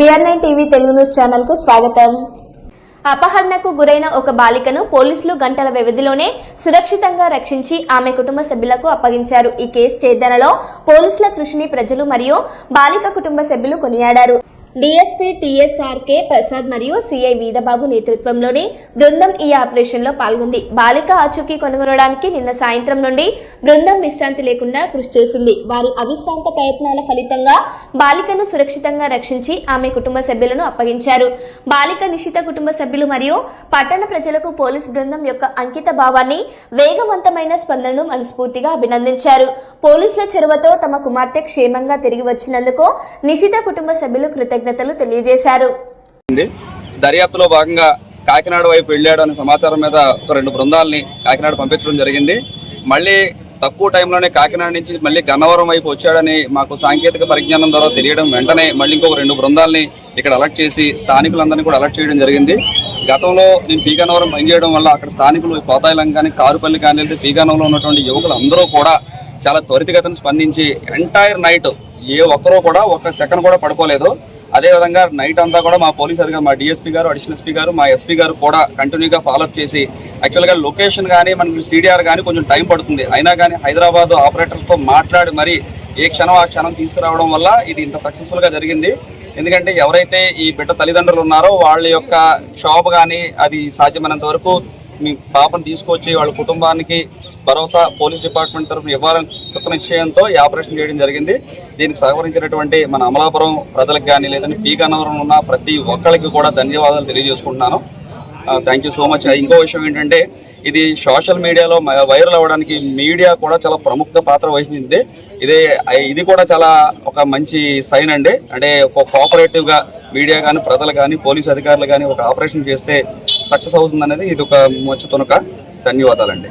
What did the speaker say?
BR nine TV Telugu news ఛానల్కు స్వాగతం. అపహరణకు గురైన ఒక బాలికను పోలీసులు గంటల వ్యవధిలోనే సురక్షితంగా రక్షించి ఆమె కుటుంబ సభ్యులకు అప్పగించారు. ఈ కేసు ఛేదనలో పోలీసుల కృషిని ప్రజలు మరియు బాలిక కుటుంబ సభ్యులు కొనియాడారు. డీఎస్పీ టీఎస్ఆర్కే ప్రసాద్ మరియు సిఐ వీదబాబు నేతృత్వంలోని బృందం ఈ ఆపరేషన్లో పాల్గొంది. బాలిక ఆచూకీ కనుగొనడానికి నిన్న సాయంత్రం నుండి బృందం విశ్రాంతి లేకుండా కృషి చేసింది. వారి అవిశ్రాంత ప్రయత్నాల ఫలితంగా బాలికను సురక్షితంగా రక్షించి ఆమె కుటుంబ సభ్యులను అప్పగించారు. బాలిక నిషిత కుటుంబ సభ్యులు మరియు పట్టణ ప్రజలకు పోలీస్ బృందం యొక్క అంకిత భావాన్ని వేగవంతమైన స్పందనను మనస్ఫూర్తిగా అభినందించారు. పోలీసుల చెరువతో తమ కుమార్తె క్షేమంగా తిరిగి వచ్చినందుకు నిషిత కుటుంబ సభ్యులు కృతజ్ఞ కృతజ్ఞతలు తెలియజేశారు. దర్యాప్తులో భాగంగా కాకినాడ వైపు వెళ్ళాడు అనే సమాచారం మీద ఒక రెండు బృందాలని కాకినాడ పంపించడం జరిగింది. మళ్ళీ తక్కువ టైంలోనే కాకినాడ నుంచి మళ్ళీ గన్నవరం వైపు వచ్చాడని మాకు సాంకేతిక పరిజ్ఞానం ద్వారా తెలియడం వెంటనే మళ్ళీ ఇంకొక రెండు బృందాలని ఇక్కడ అలర్ట్ చేసి స్థానికులందరినీ కూడా అలర్ట్ చేయడం జరిగింది. గతంలో నేను పీగన్నవరం పనిచేయడం వల్ల అక్కడ స్థానికులు కోతాయిలం కానీ కారుపల్లి కానీ లేదా పీగన్నవరంలో ఉన్నటువంటి యువకులు అందరూ కూడా చాలా త్వరితగతను స్పందించి ఎంటైర్ నైట్ ఏ ఒక్కరూ కూడా ఒక్క సెకండ్ కూడా పడుకోలేదు. అదేవిధంగా నైట్ అంతా కూడా మా పోలీస్ అధికారి మా డిఎస్పీ గారు అడిషనల్ ఎస్పీ గారు మా ఎస్పీ గారు కూడా కంటిన్యూగా ఫాలోఅప్ చేసి యాక్చువల్గా లొకేషన్ కానీ మనకి సిడిఆర్ కానీ కొంచెం టైం పడుతుంది. అయినా కానీ హైదరాబాద్ ఆపరేటర్స్తో మాట్లాడి మరి ఏ క్షణం ఆ క్షణం తీసుకురావడం వల్ల ఇది ఇంత సక్సెస్ఫుల్గా జరిగింది. ఎందుకంటే ఎవరైతే ఈ బిడ్డ తల్లిదండ్రులు ఉన్నారో వాళ్ళ యొక్క షాప్ కానీ అది సాధ్యమైనంత వరకు మీ పాపను తీసుకొచ్చి వాళ్ళ కుటుంబానికి భరోసా పోలీస్ డిపార్ట్మెంట్ తరఫున ఇవ్వాలని కృత నిశ్చయంతో ఈ ఆపరేషన్ చేయడం జరిగింది. దీనికి సహకరించినటువంటి మన అమలాపురం ప్రజలకు కానీ లేదంటే పీ ఉన్న ప్రతి ఒక్కరికి కూడా ధన్యవాదాలు తెలియజేసుకుంటున్నాను. థ్యాంక్ యూ సో మచ్ ఇంకో విషయం ఏంటంటే ఇది సోషల్ మీడియాలో వైరల్ అవ్వడానికి మీడియా కూడా చాలా ప్రముఖ పాత్ర వహించింది. ఇదే ఇది కూడా చాలా ఒక మంచి సైన్ అండి. అంటే ఒక కోఆపరేటివ్గా మీడియా కానీ ప్రజలు కానీ పోలీస్ అధికారులు కానీ ఒక ఆపరేషన్ చేస్తే సక్సెస్ అవుతుంది అనేది ఇది ఒక మొచ్చు తునక. ధన్యవాదాలండి.